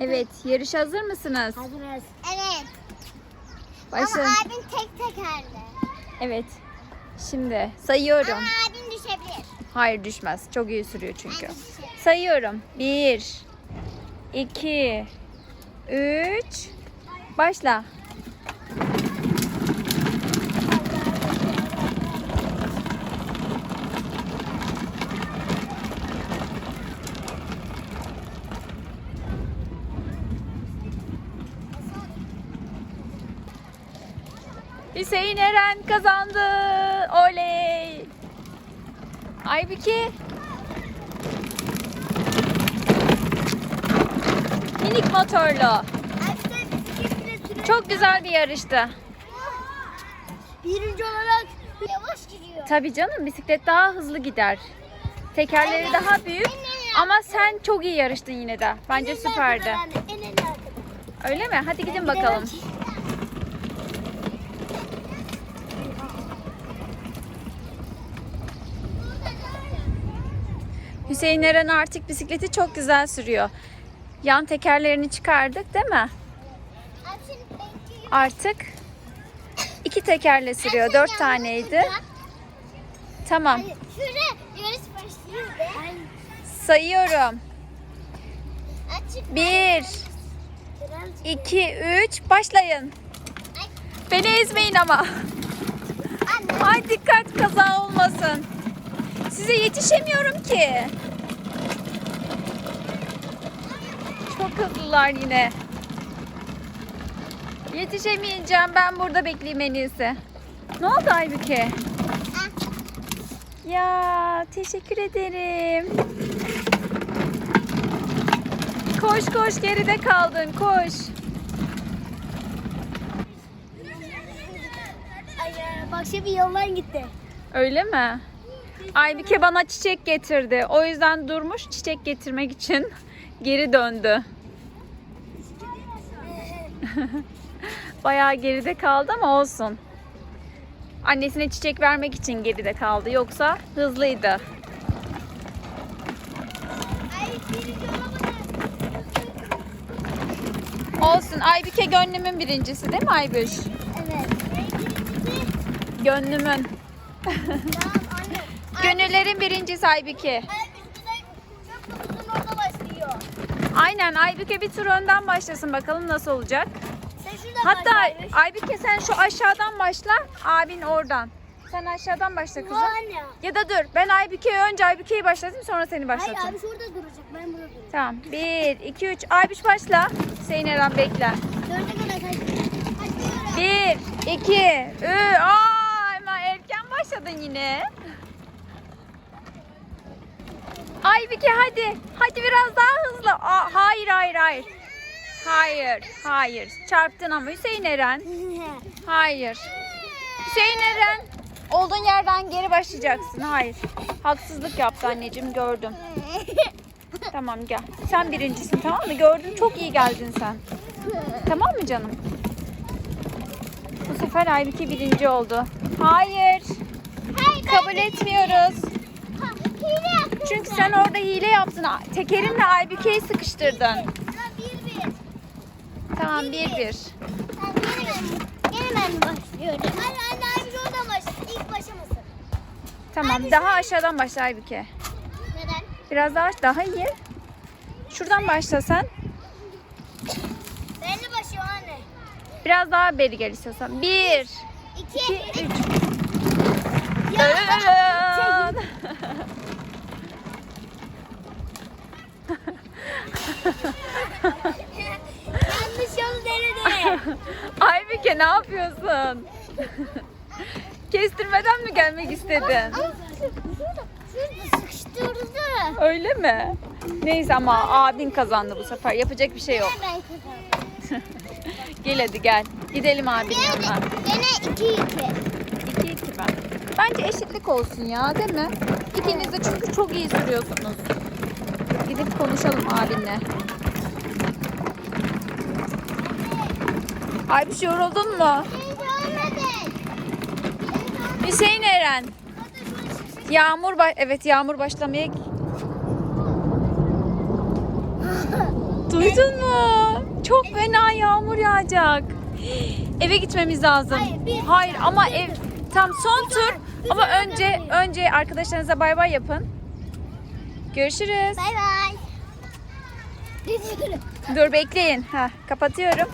Evet, yarışa hazır mısınız? Hazırız. Evet. Başla. Ama abim tek tekerli. Evet. Şimdi sayıyorum. Ama abim düşebilir. Hayır düşmez. Çok iyi sürüyor çünkü. Sayıyorum. 1 2 3 Başla. Hüseyin Eren kazandı. Oley. Aybüke. Minik motorlu. Çok güzel bir yarıştı. Birinci olarak yavaş gidiyor. Tabii canım bisiklet daha hızlı gider. Tekerleri daha büyük ama sen çok iyi yarıştın yine de. Bence süperdi. Öyle mi? Hadi gidin bakalım. Hüseyin Eren artık bisikleti çok güzel sürüyor. Yan tekerlerini çıkardık değil mi? Artık iki tekerle sürüyor. Dört taneydi. Tamam. Sayıyorum. Bir, iki, üç. Başlayın. Ay, Beni ezmeyin ama. Ay dikkat kaza olmasın. Yetişemiyorum ki. Çok hızlılar yine. Yetişemeyeceğim. Ben burada bekleyeyim en iyisi. Ne oldu Aybüke? Ya teşekkür ederim. Koş koş geride kaldın koş. Ay, bak şimdi yoldan gitti. Öyle mi? Aybüke bana çiçek getirdi. O yüzden durmuş çiçek getirmek için geri döndü. Bayağı geride kaldı ama olsun. Annesine çiçek vermek için geride kaldı. Yoksa hızlıydı. Olsun. Aybüke gönlümün birincisi değil mi Aybüş? Evet. Gönlümün. Gönüllerin birincisi Aybüke. Aynen Aybüke bir tur önden başlasın bakalım nasıl olacak. Hatta. Aybüke sen şu aşağıdan başla, abin oradan. Sen aşağıdan başla kızım. Anne. Ya da dur, ben Aybüke'yi önce Aybüke'yi başlatayım sonra seni Hayır başlatayım. abi şurada duracak. Ben burada duracağım. Tamam. 1, 2, 3. Aybüş başla. Hüseyin Eren bekle. Dörde kadar kaç. Başlıyorum. 1, 2, 3. Aa, erken başladın yine. Aybüke hadi. Hadi biraz daha hızlı. Aa, hayır, hayır, hayır. Hayır, hayır. Çarptın ama Hüseyin Eren. Hayır. Hüseyin Eren. Olduğun yerden geri başlayacaksın. Hayır. Haksızlık yaptı anneciğim gördüm. Tamam gel. Sen birincisin tamam mı? Gördüm çok iyi geldin sen. Tamam mı canım? Bu sefer Aybüke birinci oldu. Hayır. Hayır. Kabul etmiyoruz. Hile. Çünkü sen orada hile yaptın. Tekerinle Aybüke'yi sıkıştırdın. Bir bir. Tamam bir bir. Gene ben, gene ben başlıyorum. Anne anne abi şuradan başla. İlk başamasın. Tamam daha aşağıdan başla Aybüke. Neden? Biraz daha daha iyi. Şuradan başla sen. Ben de başlıyorum anne. Biraz daha beri gel istiyorsan. Bir, İki. iki, üç. Ya. Aybüke ne yapıyorsun? Kestirmeden mi gelmek istedin? Şurada, sıkıştırdı. Öyle mi? Neyse ama abin kazandı bu sefer. Yapacak bir şey yok. Ben kazandım. Gel hadi gel. Gidelim abinin yanına. Gene iki iki. 2 2 ben. Bence eşitlik olsun ya değil mi? İkiniz de çünkü çok iyi sürüyorsunuz. Gidip konuşalım abinle. Aybiş yoruldun mu? Hüseyin Eren. Yağmur baş... Evet yağmur başlamaya... Duydun mu? Çok fena yağmur yağacak. Eve gitmemiz lazım. Hayır, ama ev tam son tur ama önce önce arkadaşlarınıza bay bay yapın. Görüşürüz. Bay bay. Dur bekleyin. Ha, kapatıyorum.